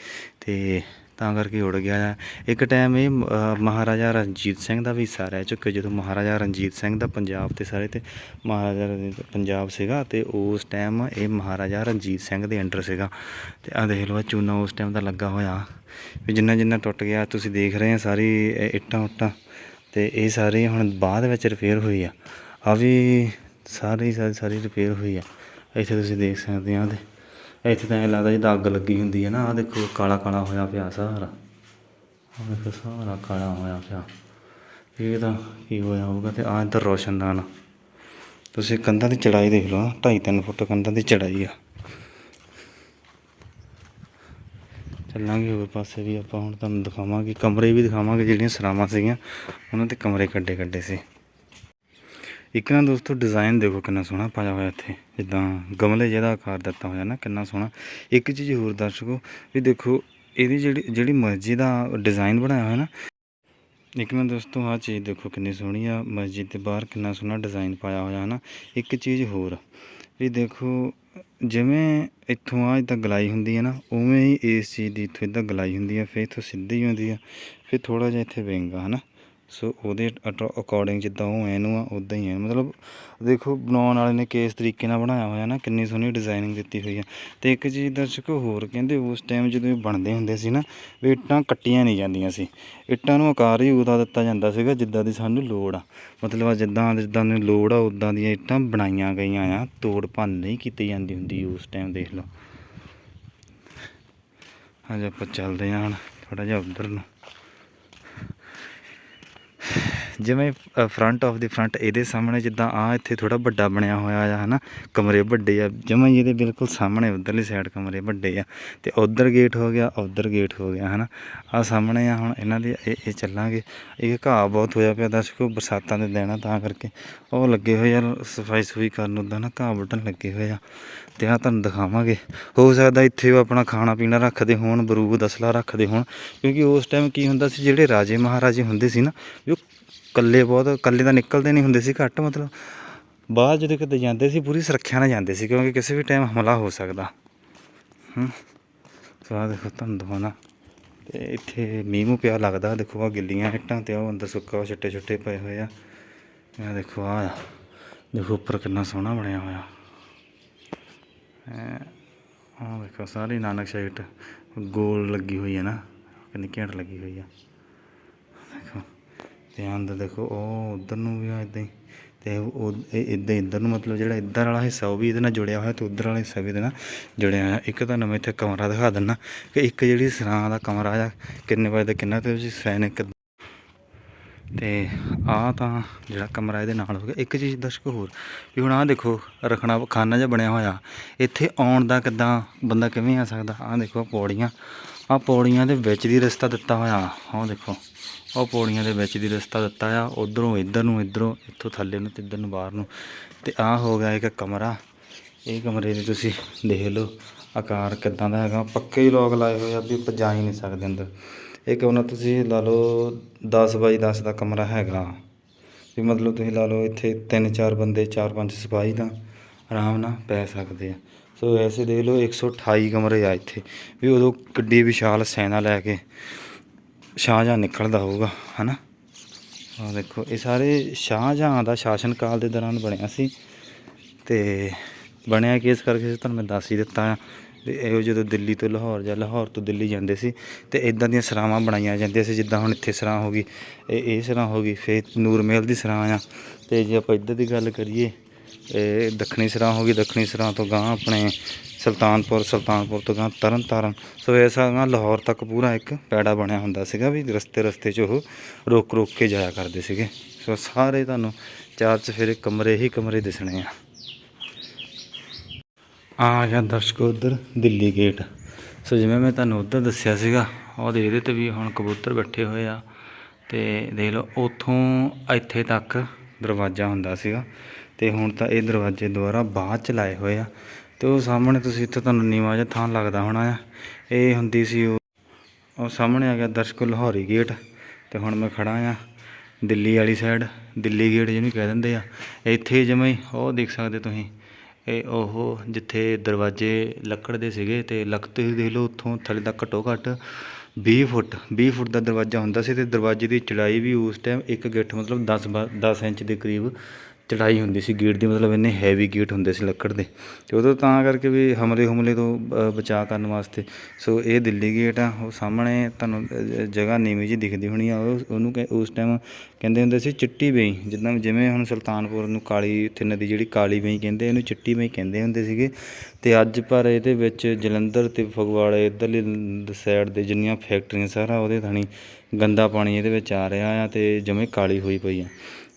ਤੇ ਤਾਂ ਕਰਕੇ ਉੜ ਗਿਆ ਆ। ਇੱਕ ਟਾਈਮ ਇਹ ਮਹਾਰਾਜਾ ਰਣਜੀਤ ਸਿੰਘ ਦਾ ਵੀ ਹਿੱਸਾ ਰਹਿ ਚੁੱਕਿਆ, ਜਦੋਂ ਮਹਾਰਾਜਾ ਰਣਜੀਤ ਸਿੰਘ ਦਾ ਪੰਜਾਬ ਤੇ ਸਾਰੇ ਤੇ ਮਹਾਰਾਜਾ ਰਣਜੀਤ ਪੰਜਾਬ ਸੀਗਾ ਤੇ ਉਸ ਟਾਈਮ ਇਹ ਮਹਾਰਾਜਾ ਰਣਜੀਤ ਸਿੰਘ ਦੇ ਅੰਡਰ ਸੀਗਾ। ਤੇ ਆ ਦੇਖ ਲਓ ਚੂਨਾ ਉਸ ਟਾਈਮ ਦਾ ਲੱਗਾ ਹੋਇਆ। ਵੀ ਜਿੰਨਾ ਜਿੰਨਾ ਟੁੱਟ ਗਿਆ, ਤੁਸੀਂ ਦੇਖ ਰਹੇ ਆ ਸਾਰੀ ਇੱਟਾਂ ਉੱਟਾਂ। ਤੇ ਇਹ ਸਾਰੇ ਹੁਣ ਬਾਅਦ ਵਿੱਚ ਰਿਪੇਅਰ ਹੋਈ ਆ। ਆ ਵੀ ਸਾਰੀ ਸਾਰੀ ਸਾਰੀ ਰਿਪੇਅਰ ਹੋਈ ਆ। ਇੱਥੇ ਤੁਸੀਂ ਦੇਖ ਸਕਦੇ ਆ ਤੇ ਇੱਥੇ ਤਾਂ ਐਂ ਲੱਗਦਾ ਜਿੱਦਾਂ ਅੱਗ ਲੱਗੀ ਹੁੰਦੀ ਹੈ ਨਾ, ਆਹ ਦੇਖੋ ਕਾਲਾ ਕਾਲਾ ਹੋਇਆ ਪਿਆ ਸਾਰਾ। ਆ ਦੇਖੋ ਸਾਰਾ ਕਾਲਾ ਹੋਇਆ ਪਿਆ। ਇਹ ਤਾਂ ਕੀ ਹੋਇਆ ਹੋਊਗਾ ਤੇ ਆਹ ਇੱਧਰ ਰੋਸ਼ਨਦਾਨ ਤੁਸੀਂ ਕੰਧਾਂ ਦੀ ਚੜਾਈ ਦੇਖ ਲਓ 2.5 ਫੁੱਟ ਕੰਧਾਂ ਦੀ ਚੜਾਈ ਆ। ਚੱਲਾਂਗੇ ਹੋਰ ਪਾਸੇ ਵੀ ਆਪਾਂ ਹੁਣ ਤੁਹਾਨੂੰ ਦਿਖਾਵਾਂਗੇ, ਕਮਰੇ ਵੀ ਦਿਖਾਵਾਂਗੇ ਜਿਹੜੀਆਂ ਸਰਾਵਾਂ ਸੀਗੀਆਂ, ਉਹਨਾਂ ਤੇ ਕਮਰੇ ਕੱਢੇ ਕੱਢੇ ਸੀ। ਇੱਕ ਨਾ ਦੋਸਤੋ ਡਿਜ਼ਾਈਨ ਦੇਖੋ ਕਿੰਨਾ ਸੋਹਣਾ ਪਾਇਆ ਹੋਇਆ ਇੱਥੇ। ਜਿੱਦਾਂ ਗਮਲੇ ਜਿਹਦਾ ਆਕਾਰ ਦਿੱਤਾ ਹੋਇਆ ਨਾ, ਕਿੰਨਾ ਸੋਹਣਾ। ਇੱਕ ਚੀਜ਼ ਹੋਰ ਦਰਸ਼ਕੋ, ਵੀ ਦੇਖੋ, ਇਹਦੀ ਜਿਹੜੀ ਜਿਹੜੀ ਮਸਜਿਦ ਦਾ ਡਿਜ਼ਾਈਨ ਬਣਾਇਆ ਹੋਇਆ ਨਾ, ਇੱਕ ਨਾ ਦੋਸਤੋ, ਆਹ ਚੀਜ਼ ਦੇਖੋ ਕਿੰਨੀ ਸੋਹਣੀ ਆ। ਮਸਜਿਦ ਦੇ ਬਾਹਰ ਕਿੰਨਾ ਸੋਹਣਾ ਡਿਜ਼ਾਈਨ ਪਾਇਆ ਹੋਇਆ ਹੈ ਨਾ। ਇੱਕ ਚੀਜ਼ ਹੋਰ, ਵੀ ਦੇਖੋ, ਜਿਵੇਂ ਇੱਥੋਂ ਆ ਇਦਾਂ ਗਲਾਈ ਹੁੰਦੀ ਹੈ ਨਾ, ਉਵੇਂ ਹੀ ਇਸ ਚੀਜ਼ ਦੀ ਇੱਥੋਂ ਇਦਾਂ ਗਲਾਈ ਹੁੰਦੀ ਹੈ ਫਿਰ ਇੱਥੋਂ ਸਿੱਧੀ ਹੁੰਦੀ ਆ, ਫਿਰ ਥੋੜਾ ਜਿਹਾ ਇੱਥੇ ਵਿੰਗ ਆ, ਹਨਾ। ਸੋ ਉਹਦੇ ਅਕੋਰਡਿੰਗ ਜਿੱਦਾਂ ਉਹ ਇਹਨੂੰ ਆ ਉਦਾਂ ਹੀ ਹੈ ਮਤਲਬ ਦੇਖੋ, ਬਣਾਉਣ ਵਾਲੇ ਨੇ ਕਿਸ ਤਰੀਕੇ ਨਾਲ ਬਣਾਇਆ ਹੋਇਆ ਨਾ, ਕਿੰਨੀ ਸੋਹਣੀ ਡਿਜ਼ਾਈਨਿੰਗ ਦਿੱਤੀ ਹੋਈ ਆ। ਤੇ ਇੱਕ ਚੀਜ਼ ਦਰਸ਼ਕੋ ਹੋਰ ਕਹਿੰਦੇ, ਉਸ ਟਾਈਮ ਜਦੋਂ ਇਹ ਬਣਦੇ ਹੁੰਦੇ ਸੀ ਨਾ, ਵੀ ਇੱਟਾਂ ਕੱਟੀਆਂ ਨਹੀਂ ਜਾਂਦੀਆਂ ਸੀ। ਇੱਟਾਂ ਨੂੰ ਆਕਾਰ ਹੀ ਉਹਦਾ ਦਿੱਤਾ ਜਾਂਦਾ ਸੀਗਾ, ਜਿੱਦਾਂ ਦੀ ਸਾਨੂੰ ਲੋੜ ਆ। ਮਤਲਬ ਜਿੱਦਾਂ ਜਿੱਦਾਂ ਦੀ ਲੋੜ ਆ ਉਦਾਂ ਦੀਆਂ ਇੱਟਾਂ ਬਣਾਈਆਂ ਗਈਆਂ ਆ। ਤੋੜ ਭੰਨ ਨਹੀਂ ਕੀਤੀ ਜਾਂਦੀ ਹੁੰਦੀ ਉਸ ਟਾਈਮ ਦੇਖ ਲਓ। ਹਾਂਜੀ ਆਪਾਂ ਚੱਲਦੇ ਹਾਂ ਹੁਣ ਥੋੜਾ ਜਿਹਾ ਉੱਧਰ ਨੂੰ। ਜਿਵੇਂ ਫਰੰਟ ਆਫ ਦੀ ਫਰੰਟ ਇਹਦੇ ਸਾਹਮਣੇ ਜਿੱਦਾਂ ਆ, ਇੱਥੇ ਥੋੜਾ ਵੱਡਾ ਬਣਿਆ ਹੋਇਆ ਆ, ਹਨਾ? ਕਮਰੇ ਵੱਡੇ ਆ। ਜਿਵੇਂ ਇਹਦੇ ਬਿਲਕੁਲ ਸਾਹਮਣੇ ਉਧਰਲੀ ਸਾਈਡ ਕਮਰੇ ਵੱਡੇ ਆ, ਤੇ ਉਧਰ ਗੇਟ ਹੋ ਗਿਆ, ਉਧਰ ਗੇਟ ਹੋ ਗਿਆ, ਹਨਾ? ਆ ਸਾਹਮਣੇ ਆ, ਹੁਣ ਇਹਨਾਂ ਦੇ ਇਹ ਇਹ ਚੱਲਾਂਗੇ। ਇਹ ਘਾਹ ਬਹੁਤ ਹੋਇਆ ਪਿਆ ਦਰਸ਼ਕੋ ਬਰਸਾਤਾਂ ਦੇ ਦਿਨ ਆ, ਤਾਂ ਕਰਕੇ। ਉਹ ਲੱਗੇ ਹੋਏ ਆ, ਸਫ਼ਾਈ ਸੁਫਾਈ ਕਰਨ ਉਦਾਂ ਨਾ ਘਾਹ ਵੱਢਣ ਲੱਗੇ ਹੋਏ ਆ। ਤੇ ਆ ਤੁਹਾਨੂੰ ਦਿਖਾਵਾਂਗੇ। ਹੋ ਸਕਦਾ ਇੱਥੇ ਉਹ ਆਪਣਾ ਖਾਣਾ ਪੀਣਾ ਰੱਖਦੇ ਹੋਣ, ਬਰੂਦ ਅਸਲਾ ਰੱਖਦੇ ਹੋਣ, ਕਿਉਂਕਿ ਉਸ ਟਾਈਮ ਕੀ ਹੁੰਦਾ ਸੀ, ਜਿਹੜੇ ਰਾਜੇ ਮਹਾਰਾਜੇ ਹੁੰਦੇ ਸੀ ਨਾ, ਵੀ ਉਹ ਕੱਲੇ ਬਹੁਤ ਕੱਲੇ ਤਾਂ ਨਿਕਲਦੇ ਨਹੀਂ ਹੁੰਦੇ ਸੀ ਘੱਟ, ਮਤਲਬ ਬਾਹਰ ਜਦੋਂ ਕਿਤੇ ਜਾਂਦੇ ਸੀ, ਪੂਰੀ ਸੁਰੱਖਿਆ ਨਾਲ ਜਾਂਦੇ ਸੀ, ਕਿਉਂਕਿ ਕਿਸੇ ਵੀ ਟਾਈਮ ਹਮਲਾ ਹੋ ਸਕਦਾ। ਹੂੰ। ਸੋ ਆਹ ਦੇਖੋ ਤੁਹਾਨੂੰ ਦਿਖਾਉਣਾ। ਤੇ ਇੱਥੇ ਮੀਂਹ ਮੂੰਹ ਪਿਆ ਲੱਗਦਾ, ਦੇਖੋ ਆ ਗਿੱਲੀਆਂ ਇੱਟਾਂ ਤੇ ਉਹ ਅੰਦਰ ਸੁੱਕਾ ਛਿੱਟੇ ਛੁੱਟੇ ਪਏ ਹੋਏ ਆ। ਇਹ ਦੇਖੋ ਆ ਦੇਖੋ ਉੱਪਰ ਕਿੰਨਾ ਸੋਹਣਾ ਬਣਿਆ ਹੋਇਆ। ਆ ਦੇਖੋ, ਸਾਰੀ ਨਾਨਕ ਸਾਈਡ ਗੋਲ ਲੱਗੀ ਹੋਈ ਹੈ ਨਾ, ਕਿੰਨੀ ਘੈਂਟ ਲੱਗੀ ਹੋਈ ਆ। ਤੇ ਅੰਦਰ ਦੇਖੋ, ਉਹ ਉਧਰ ਨੂੰ ਵੀ ਆ ਇਦਾਂ ਹੀ। ਤੇ ਉਹ ਇਦਾਂ ਇੱਧਰ ਨੂੰ ਮਤਲਬ ਜਿਹੜਾ ਇੱਧਰ ਵਾਲਾ ਹਿੱਸਾ, ਉਹ ਵੀ ਇਹਦੇ ਨਾਲ ਜੁੜਿਆ ਹੋਇਆ ਤੇ ਉਧਰ ਵਾਲਾ ਹਿੱਸਾ ਵੀ ਇਹਦੇ ਨਾਲ ਜੁੜਿਆ ਹੋਇਆ। ਇੱਕ ਤੁਹਾਨੂੰ ਮੈਂ ਇੱਥੇ ਕਮਰਾ ਦਿਖਾ ਦਿੰਦਾ ਕਿ ਇੱਕ ਜਿਹੜੀ ਸਰਾਂ ਦਾ ਕਮਰਾ ਆ, ਕਿੰਨੇ ਵਜੇ ਦਾ ਕਿੰਨਾ ਤੇ ਸੈਨ ਇੱਕ ਤੇ ਆਹ ਤਾਂ ਜਿਹੜਾ ਕਮਰਾ ਇਹਦੇ ਨਾਲ ਹੋ ਗਿਆ। ਇੱਕ ਚੀਜ਼ ਦਰਸ਼ਕ ਹੋਰ, ਵੀ ਹੁਣ ਆਹ ਦੇਖੋ, ਰਖਣਾ ਖਾਨਾ ਜਿਹਾ ਬਣਿਆ ਹੋਇਆ। ਇੱਥੇ ਆਉਣ ਦਾ ਕਿੱਦਾਂ ਬੰਦਾ ਕਿਵੇਂ ਆ ਸਕਦਾ? ਆਹ ਦੇਖੋ ਪੌੜੀਆਂ। ਆਹ ਪੌੜੀਆਂ ਦੇ ਵਿੱਚ ਦੀ ਰਸਤਾ ਦਿੱਤਾ ਹੋਇਆ। ਆਹ ਦੇਖੋ। ਉਹ ਪੌੜੀਆਂ ਦੇ ਵਿੱਚ ਦੀ ਰਸਤਾ ਦਿੱਤਾ ਆ, ਉਧਰੋਂ, ਇੱਧਰ ਨੂੰ, ਇੱਧਰੋਂ, ਇੱਥੋਂ ਥੱਲੇ ਨੂੰ ਤੇ ਇੱਧਰ ਨੂੰ, ਬਾਹਰ ਨੂੰ। ਤੇ ਆਹ ਹੋ ਗਿਆ ਇੱਕ ਕਮਰਾ। ਇਹ ਕਮਰੇ ਦੇ ਤੁਸੀਂ ਦੇਖ ਲਓ, ਆਕਾਰ ਕਿੱਦਾਂ ਦਾ ਹੈਗਾ। ਪੱਕੇ ਹੀ ਲੋਕ ਲਾਏ ਹੋਏ ਆ ਵੀ ਆਪਾਂ ਜਾ ਹੀ ਨਹੀਂ ਸਕਦੇ ਅੰਦਰ। ਇਹ ਕਮਰਾ ਤੁਸੀਂ ਲਾ ਲਓ 10 ਬਾਈ 10 ਦਾ ਕਮਰਾ ਹੈਗਾ। ਵੀ ਮਤਲਬ ਤੁਸੀਂ ਲਾ ਲਓ, ਇੱਥੇ ਤਿੰਨ ਚਾਰ ਬੰਦੇ, ਚਾਰ ਪੰਜ ਸਿਪਾਹੀ ਤਾਂ ਆਰਾਮ ਨਾਲ ਪੈ ਸਕਦੇ ਆ। ਸੋ ਐਸੇ ਦੇਖ ਲਓ 128 ਕਮਰੇ ਆ ਇੱਥੇ। ਵੀ ਉਦੋਂ ਕਿੱਡੀ ਵਿਸ਼ਾਲ ਸੈਨਾ ਲੈ ਕੇ ਸ਼ਾਹਜਹਾਂ ਨਿਕਲਦਾ ਹੋਊਗਾ, ਹਨਾ? ਆਹ ਦੇਖੋ, ਇਹ ਸਾਰੇ ਸ਼ਾਹਜਹਾਂ ਦਾ ਸ਼ਾਸਨ ਕਾਲ ਦੇ ਦੌਰਾਨ ਬਣਿਆ ਸੀ ਤੇ ਬਣਿਆ ਕਿ ਇਸ ਕਰਕੇ ਤੁਹਾਨੂੰ ਮੈਂ ਦੱਸ ਹੀ ਦਿੱਤਾ ਆ। ਵੀ ਇਹੋ ਜਦੋਂ ਦਿੱਲੀ ਤੋਂ ਲਾਹੌਰ ਜਾਂ ਲਾਹੌਰ ਤੋਂ ਦਿੱਲੀ ਜਾਂਦੇ ਸੀ ਤੇ ਇਦਾਂ ਦੀਆਂ ਸਰਾਵਾਂ ਬਣਾਈਆਂ ਜਾਂਦੀਆਂ ਸੀ, ਜਿੱਦਾਂ ਹੁਣ ਇੱਥੇ ਸਰਾਂ ਹੋ ਗਈ, ਇਹ ਇਹ ਸਰਾਂ ਹੋ ਗਈ, ਫਿਰ ਨੂਰ ਦੀ ਸਰਾਂ ਆ। ਤੇ ਜੇ ਆਪਾਂ ਇੱਧਰ ਦੀ ਗੱਲ ਕਰੀਏ, ਇਹ ਦੱਖਣੀ ਸਰਾਂ ਹੋ ਗਈ, ਦੱਖਣੀ ਸਰਾਂ ਤੋਂ ਗਾਂ ਆਪਣੇ ਸੁਲਤਾਨਪੁਰ ਸੁਲਤਾਨਪੁਰ ਤੋਂ ਗਾਂ ਤਰਨ ਤਾਰਨ ਸੋ ਇਸ ਗਾਂ ਲਾਹੌਰ ਤੱਕ ਪੂਰਾ ਇੱਕ ਪੈੜਾ ਬਣਿਆ ਹੁੰਦਾ ਸੀਗਾ ਵੀ ਰਸਤੇ ਰਸਤੇ 'ਚ ਉਹ ਰੋਕ ਰੋਕ ਕੇ ਜਾਇਆ ਕਰਦੇ ਸੀਗੇ। ਸੋ ਸਾਰੇ ਤੁਹਾਨੂੰ ਚਾਰ ਚਫੇਰੇ ਕਮਰੇ ਹੀ ਕਮਰੇ ਦਿਸਣੇ ਆ। ਆ ਗਿਆ ਦਰਸ਼ਕੋ ਉਧਰ ਦਿੱਲੀ ਗੇਟ। ਸੋ ਜਿਵੇਂ ਮੈਂ ਤੁਹਾਨੂੰ ਉਧਰ ਦੱਸਿਆ ਸੀਗਾ ਉਹਦੇ ਇਹਦੇ ਤੇ ਵੀ ਹੁਣ ਕਬੂਤਰ ਬੈਠੇ ਹੋਏ ਆ। ਤੇ ਦੇਖ ਲਓ, ਉਥੋਂ ਇੱਥੇ ਤੱਕ ਦਰਵਾਜ਼ਾ ਹੁੰਦਾ ਸੀਗਾ। ਤੇ ਹੁਣ ਤਾਂ ਇਹ ਦਰਵਾਜ਼ੇ ਦੁਆਰਾ ਬਾਅਦ ਚ ਲਾਏ ਹੋਏ ਆ। ਤੇ ਉਹ ਸਾਹਮਣੇ ਤੁਸੀਂ ਇੱਥੇ ਤੁਹਾਨੂੰ ਨੀਵਾਂ ਜਿਹਾ ਥਾਂ ਲੱਗਦਾ ਹੋਣਾ ਆ। ਇਹ ਹੁੰਦੀ ਸੀ ਉਹ ਉਹ ਸਾਹਮਣੇ ਆ ਗਿਆ ਦਰਸ਼ਕੋ ਲਾਹੌਰੀ ਗੇਟ, ਤੇ ਹੁਣ ਮੈਂ ਖੜਾ ਆ ਦਿੱਲੀ ਵਾਲੀ ਸਾਈਡ ਦਿੱਲੀ ਗੇਟ ਜਿਹਨੂੰ ਕਹਿ ਦਿੰਦੇ ਆ। ਇੱਥੇ ਜਿਵੇਂ ਉਹ ਦੇਖ ਸਕਦੇ ਤੁਸੀਂ, ਇਹ ਉਹ ਜਿੱਥੇ ਦਰਵਾਜ਼ੇ ਲੱਕੜ ਦੇ ਸੀਗੇ ਤੇ ਲੱਕ ਦੇਖ ਲਓ ਉੱਥੋਂ ਥੱਲੇ ਤੱਕ ਘੱਟੋ ਘੱਟ 20 ਫੁੱਟ 20 ਫੁੱਟ ਦਾ ਦਰਵਾਜ਼ਾ ਹੁੰਦਾ ਸੀ ਤੇ ਦਰਵਾਜ਼ੇ ਦੀ ਚੜਾਈ ਵੀ ਉਸ ਟਾਈਮ ਇੱਕ ਗਿੱਠ ਮਤਲਬ 10 ਬਾ- 10 ਇੰਚ ਦੇ ਕਰੀਬ ਚੜਾਈ ਹੁੰਦੀ ਸੀ, ਗੇਟ ਦੀ ਮਤਲਬ ਇੰਨੇ ਹੈਵੀ ਗੇਟ ਹੁੰਦੇ ਸੀ ਲੱਕੜ ਦੇ। ਅਤੇ ਉਦੋਂ ਤਾਂ ਕਰਕੇ ਵੀ ਹਮਲੇ ਹੁਮਲੇ ਤੋਂ ਬਚਾਅ ਕਰਨ ਵਾਸਤੇ। ਸੋ ਇਹ ਦਿੱਲੀ ਗੇਟ ਆ, ਉਹ ਸਾਹਮਣੇ ਤੁਹਾਨੂੰ ਜਗ੍ਹਾ ਨੀਵੀਂ ਜੀ ਦਿਖਦੀ ਹੋਣੀ ਆ। ਉਹ, ਉਹਨੂੰ ਕਹਿ- ਉਸ ਟਾਈਮ ਕਹਿੰਦੇ ਹੁੰਦੇ ਸੀ ਚਿੱਟੀ ਬੇਈ। ਜਿੱਦਾਂ ਜਿਵੇਂ ਹੁਣ ਸੁਲਤਾਨਪੁਰ ਨੂੰ ਕਾਲੀ, ਉੱਥੇ ਨਦੀ ਜਿਹੜੀ ਕਾਲੀ ਬੇਈ ਕਹਿੰਦੇ, ਇਹਨੂੰ ਚਿੱਟੀ ਬੇਈ ਕਹਿੰਦੇ ਹੁੰਦੇ ਸੀਗੇ। ਤੇ ਅੱਜ ਪਰ ਇਹਦੇ ਵਿੱਚ ਜਲੰਧਰ ਤੇ ਫਗਵਾੜੇ, ਇੱਧਰਲੀ ਸਾਈਡ ਦੇ ਜਿੰਨੀਆਂ ਫੈਕਟਰੀਆਂ ਸਾਰਾ ਉਹਦੇ ਥਾਣੀ ਗੰਦਾ ਪਾਣੀ ਇਹਦੇ ਵਿੱਚ ਆ ਰਿਹਾ ਆ ਤੇ ਜਮੇ ਕਾਲੀ ਹੋਈ ਪਈ ਆ।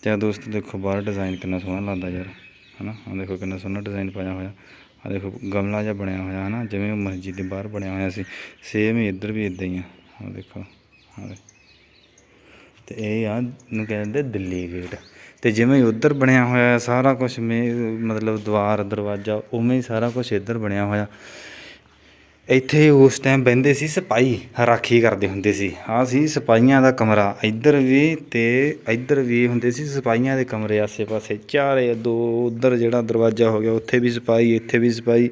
ਤੇ ਆ ਦੋਸਤ ਦੇਖੋ ਬਾਹਰ ਡਿਜ਼ਾਈਨ ਕਿੰਨਾ ਸੋਹਣਾ ਲੱਗਦਾ ਯਾਰ, ਹਨਾ? ਆ ਦੇਖੋ ਕਿੰਨਾ ਸੋਹਣਾ ਡਿਜ਼ਾਈਨ ਪਾਇਆ ਹੋਇਆ। ਆ ਦੇਖੋ ਗਮਲਾ ਜਿਹਾ ਬਣਿਆ ਹੋਇਆ, ਹਨਾ? ਜਿਵੇਂ ਉਹ ਮਸਜਿਦ ਦੇ ਬਾਹਰ ਬਣਿਆ ਹੋਇਆ ਸੀ ਸੇਮ ਹੀ ਇੱਧਰ ਵੀ ਇਦਾਂ ਹੀ ਆ। ਆ ਦੇਖੋ ਆ ਦੇ ਤੇ ਇਹ ਆ ਨੂੰ ਕਹਿੰਦੇ ਦਿੱਲੀ ਗੇਟ ਤੇ ਜਿਵੇਂ ਹੀ ਉੱਧਰ ਬਣਿਆ ਹੋਇਆ ਹੈ ਸਾਰਾ ਕੁਝ ਮਤਲਬ ਦੁਆਰ ਦਰਵਾਜ਼ਾ, ਉਵੇਂ ਹੀ ਸਾਰਾ ਕੁਝ ਇੱਧਰ ਬਣਿਆ ਹੋਇਆ। ਇੱਥੇ ਉਸ ਟਾਈਮ ਬਹਿੰਦੇ ਸੀ ਸਿਪਾਹੀ ਰਾਖੀ ਕਰਦੇ ਹੁੰਦੇ ਸੀ। ਆਹ ਸੀ ਸਿਪਾਹੀਆਂ ਦਾ ਕਮਰਾ। ਇੱਧਰ ਵੀ ਤੇ ਇੱਧਰ ਵੀ ਹੁੰਦੇ ਸੀ ਸਿਪਾਹੀਆਂ ਦੇ ਕਮਰੇ ਆਸੇ-ਪਾਸੇ। ਚਾਰੇ ਦੋ, ਉੱਧਰ ਜਿਹੜਾ ਦਰਵਾਜ਼ਾ ਹੋ ਗਿਆ, ਉੱਥੇ ਵੀ ਸਿਪਾਹੀ, ਇੱਥੇ ਵੀ ਸਿਪਾਹੀ।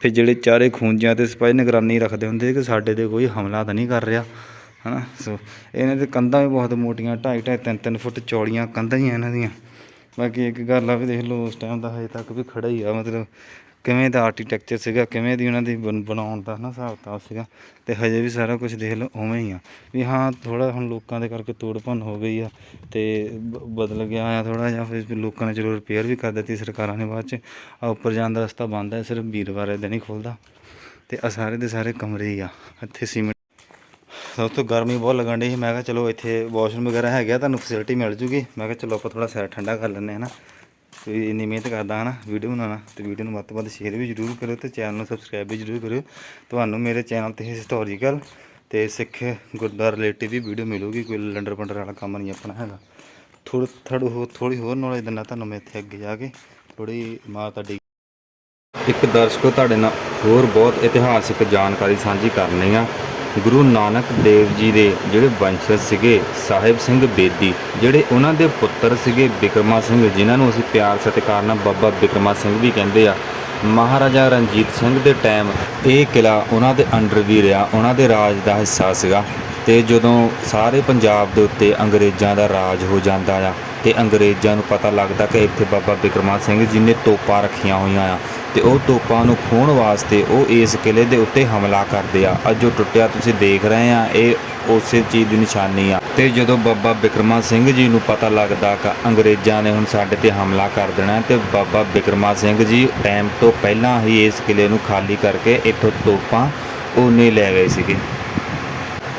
ਫਿਰ ਜਿਹੜੇ ਚਾਰੇ ਖੂੰਜਿਆਂ ਤੇ ਸਿਪਾਹੀ ਨਿਗਰਾਨੀ ਰੱਖਦੇ ਹੁੰਦੇ ਸੀ ਕਿ ਸਾਡੇ ਤੇ ਕੋਈ ਹਮਲਾ ਤਾਂ ਨਹੀਂ ਕਰ ਰਿਹਾ। ਹਨਾ, ਸੋ ਇਹਨਾਂ ਦੇ ਕੰਧਾਂ ਵੀ ਬਹੁਤ ਮੋਟੀਆਂ 2.5 2.5 3 3 ਫੁੱਟ ਚੌੜੀਆਂ ਕੰਧਾਂ ਹੀ ਆ ਇਹਨਾਂ ਦੀਆਂ। ਬਾਕੀ ਇੱਕ ਗੱਲ ਆ ਵੀ ਦੇਖ ਲਓ, ਉਸ ਟਾਈਮ ਦਾ ਹਜੇ ਤੱਕ ਵੀ ਖੜਾ ਹੀ ਆ, ਮਤਲਬ ਕਿਵੇਂ ਦਾ ਆਰਕੀਟੈਕਚਰ ਸੀਗਾ, ਕਿਵੇਂ ਦੀ ਉਹਨਾਂ ਦੀ ਬਣ- ਬਣਾਉਣ ਦਾ ਨਾ ਹਿਸਾਬ ਕਿਤਾਬ ਸੀਗਾ, ਤੇ ਹਜੇ ਵੀ ਸਾਰਾ ਕੁਝ ਦੇਖ ਲਓ ਉਵੇਂ ਹੀ ਆ। ਵੀ ਹਾਂ ਥੋੜਾ ਹੁਣ ਲੋਕਾਂ ਦੇ ਕਰਕੇ ਤੋੜ ਭੰਨ ਹੋ ਗਈ ਆ, ਤੇ ਬਦਲ ਗਿਆ ਆ ਥੋੜਾ ਜਿਹਾ ਫਿਰ ਲੋਕਾਂ ਨੇ ਚਲੋ ਰਿਪੇਅਰ ਵੀ ਕਰ ਦਿੱਤੀ ਸਰਕਾਰਾਂ ਨੇ ਬਾਅਦ ਚ, ਆ ਉੱਪਰ ਜਾਣ ਦਾ ਰਸਤਾ ਬੰਦ ਹੈ ਸਿਰਫ ਵੀਰਵਾਰ ਦੇ ਦਿਨ ਹੀ ਖੁੱਲਦਾ। ਤੇ ਆ ਸਾਰੇ ਦੇ ਸਾਰੇ ਕਮਰੇ ਹੀ ਆ, ਇੱਥੇ ਸੀਮੈਂਟ ਸਭ ਤੋਂ ਗਰਮੀ ਬਹੁਤ ਲੱਗਣ ਡਈ ਸੀ, ਮੈਂ ਕਿਹਾ ਚਲੋ ਇੱਥੇ ਵਾਸ਼ਰੂਮ ਵਗੈਰਾ ਹੈਗਾ ਤੁਹਾਨੂੰ ਫੈਸਿਲਿਟੀ ਮਿਲ ਜੂਗੀ। ਮੈਂ ਕਿਹਾ ਚਲੋ ਆਪਾਂ ਥੋੜਾ ਸਿਰ ਠੰਡਾ ਕਰ ਲੈਂਦੇ ਹਾਂ ਨਾ। ਤੇ ਇੰਨੀ ਮਿਹਨਤ ਕਰਦਾ ਹਾਂ ਨਾ ਵੀਡੀਓ ਬਣਾਉਣਾ, ਤੇ ਵੀਡੀਓ ਨੂੰ ਵੱਧ ਤੋਂ ਵੱਧ ਸ਼ੇਅਰ ਵੀ ਜ਼ਰੂਰ ਕਰਿਓ ਤੇ ਚੈਨਲ ਨੂੰ ਸਬਸਕ੍ਰਾਈਬ ਵੀ ਜ਼ਰੂਰ ਕਰਿਓ। ਤੁਹਾਨੂੰ ਮੇਰੇ ਚੈਨਲ ਤੇ ਹਿਸਟੋਰੀਕਲ ਤੇ ਸਿੱਖ ਗੁਰਦੁਆਰਾ ਰਿਲੇਟਿਵ ਵੀ ਵੀਡੀਓ ਮਿਲੂਗੀ, ਕੋਈ ਲੰਡਰ ਪੰਡਰ ਵਾਲਾ ਕੰਮ ਨਹੀਂ ਆਪਣਾ ਹੈਗਾ। ਥੋੜ੍ਹਾ ਥੋੜ੍ਹਾ ਹੋਰ ਥੋੜੀ ਹੋਰ ਨੌਲੇਜ ਦਿੰਦਾ ਤੁਹਾਨੂੰ ਮੈਂ ਇੱਥੇ ਅੱਗੇ ਜਾ ਕੇ ਥੋੜੀ ਮਾਤਾ ਤੁਹਾਡੀ ਇੱਕ ਦਰਸ਼ਕੋ ਤੁਹਾਡੇ ਨਾਲ ਹੋਰ ਬਹੁਤ ਇਤਿਹਾਸਿਕ ਜਾਣਕਾਰੀ ਸਾਂਝੀ ਕਰਨੀ ਆ। ਗੁਰੂ ਨਾਨਕ ਦੇਵ ਜੀ ਦੇ ਜਿਹੜੇ ਵੰਸ਼ਜ ਸੀਗੇ, ਸਾਹਿਬ ਸਿੰਘ ਬੇਦੀ, ਜਿਹੜੇ ਉਹਨਾਂ ਦੇ ਪੁੱਤਰ ਸੀਗੇ ਬਿਕਰਮਾ ਸਿੰਘ, ਜਿਨ੍ਹਾਂ ਨੂੰ ਅਸੀਂ ਪਿਆਰ ਸਤਿਕਾਰ ਨਾਲ ਬਾਬਾ ਬਿਕਰਮਾ ਸਿੰਘ ਵੀ ਕਹਿੰਦੇ ਆ। ਮਹਾਰਾਜਾ ਰਣਜੀਤ ਸਿੰਘ ਦੇ ਟਾਈਮ ਇਹ ਕਿਲਾ ਉਹਨਾਂ ਦੇ ਅੰਡਰ ਵੀ ਰਿਹਾ, ਉਹਨਾਂ ਦੇ ਰਾਜ ਦਾ ਹਿੱਸਾ ਸੀਗਾ। ਤੇ ਜਦੋਂ ਸਾਰੇ ਪੰਜਾਬ ਦੇ ਉੱਤੇ ਅੰਗਰੇਜ਼ਾਂ ਦਾ ਰਾਜ ਹੋ ਜਾਂਦਾ ਆ, ਤੇ ਅੰਗਰੇਜ਼ਾਂ ਨੂੰ ਪਤਾ ਲੱਗਦਾ ਕਿ ਇੱਥੇ ਬਾਬਾ ਬਿਕਰਮਾ ਸਿੰਘ ਜੀ ਨੇ ਤੋਪਾਂ ਰੱਖੀਆਂ ਹੋਈਆਂ ਆ ਤੇ ਉਹ ਤੋਪਾਂ ਨੂੰ ਖੋਹਣ ਵਾਸਤੇ ਉਹ ਇਸ ਕਿਲੇ ਦੇ ਉੱਤੇ ਹਮਲਾ ਕਰਦੇ ਆ। ਅੱਜ ਜੋ ਟੁੱਟਿਆ, ਤੁਸੀਂ ਦੇਖ ਰਹੇ ਆ, ਇਹ ਉਸੇ ਚੀਜ਼ ਦੀ ਨਿਸ਼ਾਨੀ ਆ। ਤੇ ਜਦੋਂ ਬਾਬਾ ਬਿਕਰਮਾ ਸਿੰਘ ਜੀ ਨੂੰ ਪਤਾ ਲੱਗਦਾ ਕਿ ਅੰਗਰੇਜ਼ਾਂ ਨੇ ਹੁਣ ਸਾਡੇ ਤੇ ਹਮਲਾ ਕਰ ਦੇਣਾ ਹੈ ਤੇ ਬਾਬਾ ਬਿਕਰਮਾ ਸਿੰਘ ਜੀ ਟਾਈਮ ਤੋਂ ਪਹਿਲਾਂ ਹੀ ਇਸ ਕਿਲੇ ਨੂੰ ਖਾਲੀ ਕਰਕੇ ਇੱਥੋਂ ਤੋਪਾਂ ਉਹਨੇ ਲੈ ਗਏ ਸੀਗੇ।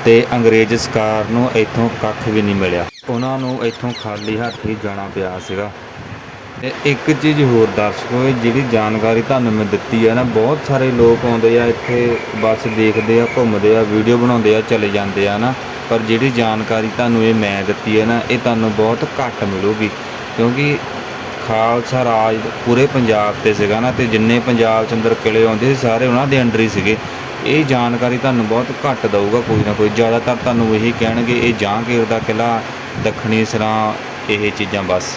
ਤੇ ਅੰਗਰੇਜ਼ ਸਰਕਾਰ ਨੂੰ ਇੱਥੋਂ ਕੱਖ ਵੀ ਨਹੀਂ ਮਿਲਿਆ। ਉਹਨਾਂ ਨੂੰ ਇੱਥੋਂ ਖਾਲੀ ਹੱਥ ਹੀ ਜਾਣਾ ਪਿਆ ਸੀਗਾ। ਤੇ ਇੱਕ ਚੀਜ਼ ਹੋਰ ਦਰਸ਼ਕੋ ਇਹ ਜਿਹੜੀ ਜਾਣਕਾਰੀ ਤੁਹਾਨੂੰ ਮੈਂ ਦਿੱਤੀ ਹੈ ਨਾ, ਬਹੁਤ ਸਾਰੇ ਲੋਕ ਆਉਂਦੇ ਆ, ਇੱਥੇ ਬਸ ਦੇਖਦੇ ਆ, ਘੁੰਮਦੇ ਆ, ਵੀਡੀਓ ਬਣਾਉਂਦੇ ਆ, ਚਲੇ ਜਾਂਦੇ ਆ ਨਾ। ਪਰ ਜਿਹੜੀ ਜਾਣਕਾਰੀ ਤੁਹਾਨੂੰ ਇਹ ਮੈਂ ਦਿੱਤੀ ਹੈ ਨਾ, ਇਹ ਤੁਹਾਨੂੰ ਬਹੁਤ ਘੱਟ ਮਿਲੂਗੀ। ਕਿਉਂਕਿ ਖਾਲਸਾ ਰਾਜ ਪੂਰੇ ਪੰਜਾਬ ਤੇ ਸੀਗਾ ਨਾ, ਤੇ ਜਿੰਨੇ ਪੰਜਾਬ ਚ ਅੰਦਰ ਕਿਲੇ ਆਉਂਦੇ ਸੀ, ਸਾਰੇ ਉਹਨਾਂ ਦੇ ਅੰਡਰ ਹੀ ਸੀਗੇ। ਇਹ ਜਾਣਕਾਰੀ ਤੁਹਾਨੂੰ ਬਹੁਤ ਘੱਟ ਦਊਗਾ ਕੋਈ ਨਾ ਕੋਈ। ਜ਼ਿਆਦਾਤਰ ਤੁਹਾਨੂੰ ਇਹੀ ਕਹਿਣਗੇ, ਇਹ ਜਹਾਂਗੀਰ ਦਾ ਕਿਲਾ ਦੱਖਣੀ ਸਰਾਂ, ਇਹ ਚੀਜ਼ਾਂ ਬਸ।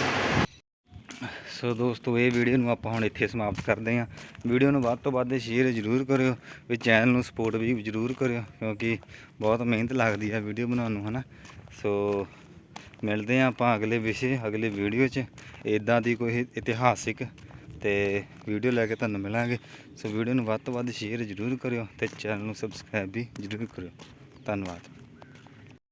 ਸੋ ਦੋਸਤੋ, ਇਹ ਵੀਡੀਓ ਨੂੰ ਆਪਾਂ ਹੁਣ ਇੱਥੇ ਸਮਾਪਤ ਕਰਦੇ ਹਾਂ। ਵੀਡੀਓ ਨੂੰ ਵੱਧ ਤੋਂ ਵੱਧ ਸ਼ੇਅਰ ਜ਼ਰੂਰ ਕਰਿਓ ਵੀ ਚੈਨਲ ਨੂੰ ਸਪੋਰਟ ਵੀ ਜ਼ਰੂਰ ਕਰਿਓ, ਕਿਉਂਕਿ ਬਹੁਤ ਮਿਹਨਤ ਲੱਗਦੀ ਹੈ ਵੀਡੀਓ ਬਣਾਉਣ ਨੂੰ, ਹਨਾ? ਸੋ ਮਿਲਦੇ ਹਾਂ ਆਪਾਂ ਅਗਲੇ ਵਿਸ਼ੇ, ਅਗਲੇ ਵੀਡੀਓ 'ਚ। ਇਦਾਂ ਦੀ ਕੋਈ ਇਤਿਹਾਸਿਕ ਤੇ ਵੀਡੀਓ ਲੈ ਕੇ ਤੁਹਾਨੂੰ ਮਿਲਾਂਗੇ। ਸੋ ਵੀਡੀਓ ਨੂੰ ਵੱਧ ਤੋਂ ਵੱਧ ਸ਼ੇਅਰ ਜ਼ਰੂਰ ਕਰਿਓ ਤੇ ਚੈਨਲ ਨੂੰ ਸਬਸਕ੍ਰਾਈਬ ਵੀ ਜ਼ਰੂਰ ਕਰਿਓ। ਧੰਨਵਾਦ।